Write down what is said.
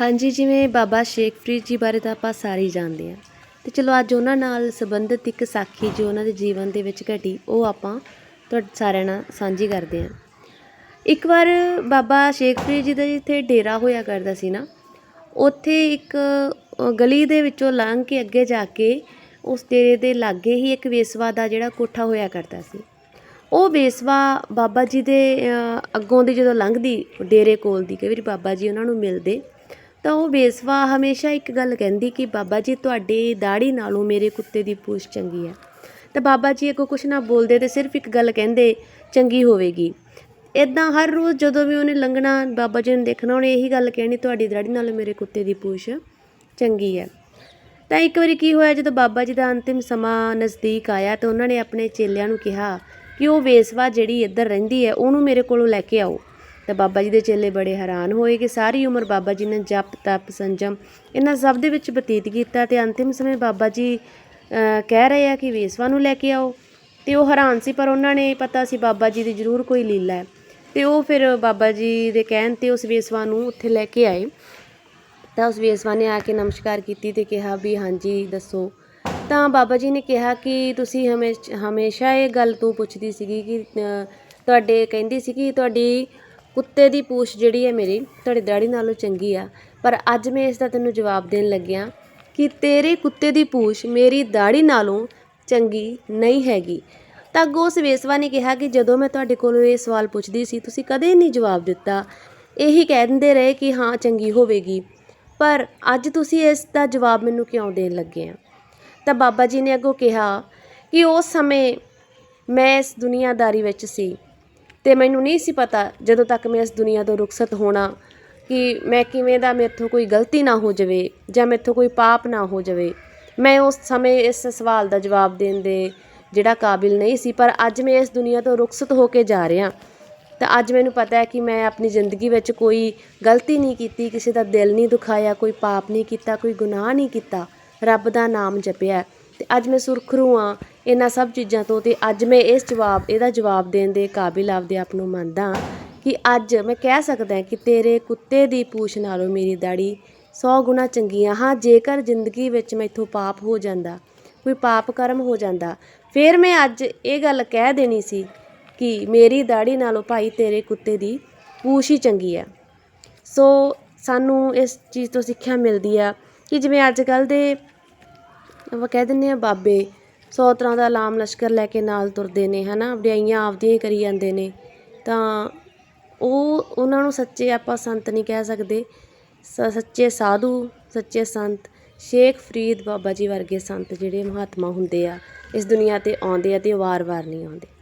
ਹਾਂਜੀ, ਜਿਵੇਂ ਬਾਬਾ ਸ਼ੇਖ ਫਰੀਦ ਜੀ ਬਾਰੇ ਤਾਂ ਆਪਾਂ ਸਾਰੇ ਹੀ ਜਾਣਦੇ ਹਾਂ। ਤੇ ਚਲੋ ਅੱਜ ਉਹਨਾਂ ਨਾਲ ਸੰਬੰਧਿਤ ਇੱਕ ਸਾਖੀ ਜੋ ਉਹਨਾਂ ਦੇ ਜੀਵਨ ਦੇ ਵਿੱਚ ਘਟੀ, ਉਹ ਆਪਾਂ ਤੁਹਾਡੇ ਸਾਰਿਆਂ ਨਾਲ ਸਾਂਝੀ ਕਰਦੇ ਹਾਂ। ਇੱਕ ਵਾਰ ਬਾਬਾ ਸ਼ੇਖ ਫਰੀਦ ਜੀ ਦਾ ਜਿੱਥੇ ਡੇਰਾ ਹੋਇਆ ਕਰਦਾ ਸੀ ਨਾ, ਉੱਥੇ ਇੱਕ ਗਲੀ ਦੇ ਵਿੱਚੋਂ ਲੰਘ ਕੇ ਅੱਗੇ ਜਾ ਕੇ ਉਸ ਡੇਰੇ ਦੇ ਲਾਗੇ ਹੀ ਇੱਕ ਵੇਸਵਾ ਦਾ ਜਿਹੜਾ ਕੋਠਾ ਹੋਇਆ ਕਰਦਾ ਸੀ। ਉਹ ਵੇਸਵਾ ਬਾਬਾ ਜੀ ਦੇ ਅੱਗੋਂ ਦੀ ਜਦੋਂ ਲੰਘਦੀ, ਡੇਰੇ ਕੋਲ ਦੀ, ਕਈ ਵਾਰੀ ਬਾਬਾ ਜੀ ਉਹਨਾਂ ਨੂੰ ਮਿਲਦੇ ਤਾਂ ਉਹ ਵੇਸਵਾ ਹਮੇਸ਼ਾ ਇੱਕ ਗੱਲ ਕਹਿੰਦੀ ਕਿ ਬਾਬਾ ਜੀ, ਤੁਹਾਡੀ ਦਾੜੀ ਨਾਲੋਂ ਮੇਰੇ ਕੁੱਤੇ ਦੀ ਪੂਛ ਚੰਗੀ ਹੈ। ਤਾਂ ਬਾਬਾ ਜੀ ਅੱਗੋਂ ਕੁਛ ਨਾ ਬੋਲਦੇ ਤੇ ਸਿਰਫ ਇੱਕ ਗੱਲ ਕਹਿੰਦੇ, ਚੰਗੀ ਹੋਵੇਗੀ। ਇਦਾਂ ਹਰ ਰੋਜ਼ ਜਦੋਂ ਵੀ ਉਹਨੇ ਲੰਘਣਾ, ਬਾਬਾ ਜੀ ਨੂੰ ਦੇਖਣਾ, ਉਹਨੇ ਇਹੀ ਗੱਲ ਕਹਿਣੀ, ਤੁਹਾਡੀ ਦਾੜੀ ਨਾਲੋਂ ਮੇਰੇ ਕੁੱਤੇ ਦੀ ਪੂਛ ਚੰਗੀ ਹੈ। ਤਾਂ ਇੱਕ ਵਾਰੀ ਕੀ ਹੋਇਆ, ਜਦੋਂ ਬਾਬਾ ਜੀ ਦਾ ਅੰਤਿਮ ਸਮਾਂ ਨਜ਼ਦੀਕ ਆਇਆ, ਤਾਂ ਉਹਨਾਂ ਨੇ ਆਪਣੇ ਚੇਲਿਆਂ ਨੂੰ ਕਿਹਾ ਕਿ ਉਹ ਵੇਸਵਾ ਜਿਹੜੀ ਇੱਧਰ ਰਹਿੰਦੀ ਹੈ, ਉਹਨੂੰ ਮੇਰੇ ਕੋਲੋਂ ਲੈ ਕੇ ਆਓ। ਤਾਂ ਬਾਬਾ ਜੀ ਦੇ ਚੇਲੇ ਬੜੇ ਹੈਰਾਨ ਹੋਏ ਕਿ ਸਾਰੀ ਉਮਰ ਬਾਬਾ ਜੀ ਨੇ ਜਪ, ਤਪ, ਸੰਜਮ ਇਹਨਾਂ ਸਭ ਦੇ ਵਿੱਚ ਬਤੀਤ ਕੀਤਾ ਤੇ ਅੰਤਿਮ ਸਮੇਂ ਬਾਬਾ ਜੀ ਕਹਿ ਰਹੇ ਆ ਕਿ ਵੇਸਵਾ ਨੂੰ ਲੈ ਕੇ ਆਓ। ਤੇ ਉਹ ਹੈਰਾਨ ਸੀ, ਪਰ ਉਹਨਾਂ ਨੇ ਪਤਾ ਸੀ ਬਾਬਾ ਜੀ ਦੀ ਜ਼ਰੂਰ ਕੋਈ ਲੀਲਾ ਹੈ। ਤੇ ਉਹ ਫਿਰ ਬਾਬਾ ਜੀ ਦੇ ਕਹਿਣ ਤੇ ਉਸ ਵੇਸਵਾ ਨੂੰ ਉੱਥੇ ਲੈ ਕੇ ਆਏ। ਤਾਂ ਉਸ ਵੇਸਵਾ ਨੇ ਆ ਕੇ ਨਮਸਕਾਰ ਕੀਤੀ ਤੇ ਕਿਹਾ ਵੀ ਹਾਂਜੀ, ਦੱਸੋ। ਤਾਂ ਬਾਬਾ ਜੀ ਨੇ ਕਿਹਾ ਕਿ ਤੁਸੀਂ ਹਮੇਸ਼, ਹਮੇਸ਼ਾ ਇਹ ਗੱਲ ਤੂੰ ਪੁੱਛਦੀ ਸੀਗੀ ਕਿ ਤੁਹਾਡੇ, ਕਹਿੰਦੀ ਸੀ ਕਿ ਤੁਹਾਡੀ ਕੁੱਤੇ ਦੀ ਪੂਛ ਜਿਹੜੀ ਹੈ ਮੇਰੀ, ਤੁਹਾਡੀ ਦਾੜੀ ਨਾਲੋਂ ਚੰਗੀ ਆ। ਪਰ ਅੱਜ ਮੈਂ ਇਸ ਦਾ ਤੈਨੂੰ ਜਵਾਬ ਦੇਣ ਲੱਗਿਆ ਕਿ ਤੇਰੇ ਕੁੱਤੇ ਦੀ ਪੂਛ ਮੇਰੀ ਦਾੜੀ ਨਾਲੋਂ ਚੰਗੀ ਨਹੀਂ ਹੈਗੀ। ਤਾਂ ਅੱਗੋਂ ਉਸ ਵੇਸਵਾ ਨੇ ਕਿਹਾ ਕਿ ਜਦੋਂ ਮੈਂ ਤੁਹਾਡੇ ਕੋਲੋਂ ਇਹ ਸਵਾਲ ਪੁੱਛਦੀ ਸੀ, ਤੁਸੀਂ ਕਦੇ ਨਹੀਂ ਜਵਾਬ ਦਿੱਤਾ। ਇਹੀ ਕਹਿ ਦਿੰਦੇ ਰਹੇ ਕਿ ਹਾਂ, ਚੰਗੀ ਹੋਵੇਗੀ। ਪਰ ਅੱਜ ਤੁਸੀਂ ਇਸ ਦਾ ਜਵਾਬ ਮੈਨੂੰ ਕਿਉਂ ਦੇਣ ਲੱਗੇ ਆ? ਤਾਂ ਬਾਬਾ ਜੀ ਨੇ ਅੱਗੋਂ ਕਿਹਾ ਕਿ ਉਸ ਸਮੇਂ ਮੈਂ ਇਸ ਦੁਨੀਆਦਾਰੀ ਵਿੱਚ ਸੀ। ਅਤੇ ਮੈਨੂੰ ਨਹੀਂ ਸੀ ਪਤਾ ਜਦੋਂ ਤੱਕ ਮੈਂ ਇਸ ਦੁਨੀਆ ਤੋਂ ਰੁਖਸਤ ਹੋਣਾ ਕਿ ਮੈਂ ਕਿਵੇਂ ਦਾ ਮੇਥੋਂ ਕੋਈ ਗਲਤੀ ਨਾ ਹੋ ਜਾਵੇ ਜਾਂ ਮੇਥੋਂ ਕੋਈ ਪਾਪ ਨਾ ਹੋ ਜਾਵੇ। ਮੈਂ ਉਸ ਸਮੇਂ ਇਸ ਸਵਾਲ ਦਾ ਜਵਾਬ ਦੇਣ ਦੇ ਜਿਹੜਾ ਕਾਬਿਲ ਨਹੀਂ ਸੀ, ਪਰ ਅੱਜ ਮੈਂ ਇਸ ਦੁਨੀਆ ਤੋਂ ਰੁਖਸਤ ਹੋ ਕੇ ਜਾ ਰਿਹਾ। ਤਾਂ ਅੱਜ ਮੈਨੂੰ ਪਤਾ ਹੈ ਕਿ ਮੈਂ ਆਪਣੀ ਜ਼ਿੰਦਗੀ ਵਿੱਚ ਕੋਈ ਗਲਤੀ ਨਹੀਂ ਕੀਤੀ, ਕਿਸੇ ਦਾ ਦਿਲ ਨਹੀਂ ਦੁਖਾਇਆ, ਕੋਈ ਪਾਪ ਨਹੀਂ ਕੀਤਾ, ਕੋਈ ਗੁਨਾਹ ਨਹੀਂ ਕੀਤਾ। ਰੱਬ ਦਾ ਨਾਮ ਜਪਿਆ। ਅਤੇ ਅੱਜ ਮੈਂ ਸੁਰਖਰੂ ਹਾਂ ਇਹਨਾਂ ਸਭ ਚੀਜ਼ਾਂ ਤੋਂ ਅਤੇ ਅੱਜ ਮੈਂ ਇਸ ਜਵਾਬ, ਇਹਦਾ ਜਵਾਬ ਦੇਣ ਦੇ ਕਾਬਿਲ ਆਪਦੇ ਆਪ ਨੂੰ ਮੰਨਦਾ ਹਾਂ ਕਿ ਅੱਜ ਮੈਂ ਕਹਿ ਸਕਦਾ ਕਿ ਤੇਰੇ ਕੁੱਤੇ ਦੀ ਪੂਛ ਨਾਲੋਂ ਮੇਰੀ ਦਾੜੀ ਸੌ ਗੁਣਾ ਚੰਗੀ ਆ। ਹਾਂ, ਜੇਕਰ ਜ਼ਿੰਦਗੀ ਵਿੱਚ ਮੈਥੋਂ ਪਾਪ ਹੋ ਜਾਂਦਾ, ਕੋਈ ਪਾਪ ਕਰਮ ਹੋ ਜਾਂਦਾ, ਫਿਰ ਮੈਂ ਅੱਜ ਇਹ ਗੱਲ ਕਹਿ ਦੇਣੀ ਸੀ ਕਿ ਮੇਰੀ ਦਾੜੀ ਨਾਲੋਂ ਭਾਈ ਤੇਰੇ ਕੁੱਤੇ ਦੀ ਪੂਛ ਹੀ ਚੰਗੀ ਆ। ਸੋ ਸਾਨੂੰ ਇਸ ਚੀਜ਼ ਤੋਂ ਸਿੱਖਿਆ ਮਿਲਦੀ ਆ ਕਿ ਜਿਵੇਂ ਅੱਜ ਕੱਲ ਦੇ ਆਪਾਂ ਕਹਿ ਦਿੰਦੇ ਆ ਬਾਬੇ ਸੌ ਤਰ੍ਹਾਂ ਦਾ ਲਾਮ ਲਸ਼ਕਰ ਲੈ ਕੇ ਨਾਲ ਤੁਰਦੇ ਨੇ ਹੈ ਨਾ ਵਡਿਆਈਆਂ ਆਪਦੀਆਂ ਹੀ ਕਰੀ ਜਾਂਦੇ ਨੇ। ਤਾਂ ਉਹ, ਉਹਨਾਂ ਨੂੰ ਸੱਚੇ ਆਪਾਂ ਸੰਤ ਨਹੀਂ ਕਹਿ ਸਕਦੇ। ਸ- ਸੱਚੇ ਸਾਧੂ, ਸੱਚੇ ਸੰਤ, ਸ਼ੇਖ ਫਰੀਦ ਬਾਬਾ ਜੀ ਵਰਗੇ ਸੰਤ ਜਿਹੜੇ ਮਹਾਤਮਾ ਹੁੰਦੇ ਆ, ਇਸ ਦੁਨੀਆ ਤੇ ਆਉਂਦੇ ਆ ਤੇ ਵਾਰ-ਵਾਰ ਨਹੀਂ ਆਉਂਦੇ।